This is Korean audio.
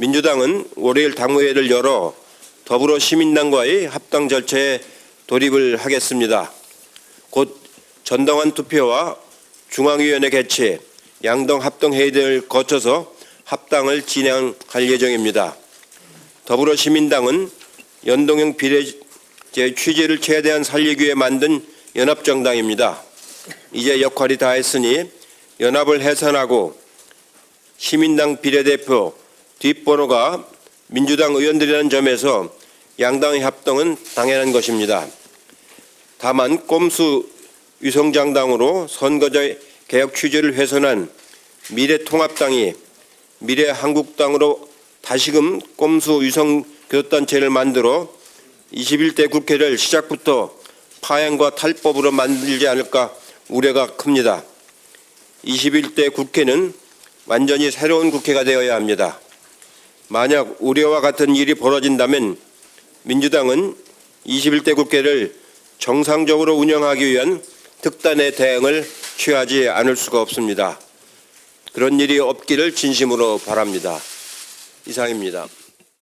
민주당은 월요일 당무회를 열어 더불어 시민당과의 합당 절차에 돌입을 하겠습니다. 곧 전당원 투표와 중앙위원회 개최, 양당 합동 회의 등을 거쳐서 합당을 진행할 예정입니다. 더불어 시민당은 연동형 비례제 취지를 최대한 살리기 위해 만든 연합정당입니다. 이제 역할이 다했으니 연합을 해산하고 시민당 비례대표 뒷번호가 민주당 의원들이라는 점에서 양당의 합동은 당연한 것입니다. 다만 꼼수 위성장당으로 선거제 개혁 취지를 훼손한 미래통합당이 미래한국당으로 다시금 꼼수 위성 교섭단체를 만들어 21대 국회를 시작부터 파행과 탈법으로 만들지 않을까 우려가 큽니다. 21대 국회는 완전히 새로운 국회가 되어야 합니다. 만약 우려와 같은 일이 벌어진다면 민주당은 21대 국회를 정상적으로 운영하기 위한 특단의 대응을 취하지 않을 수가 없습니다. 그런 일이 없기를 진심으로 바랍니다. 이상입니다.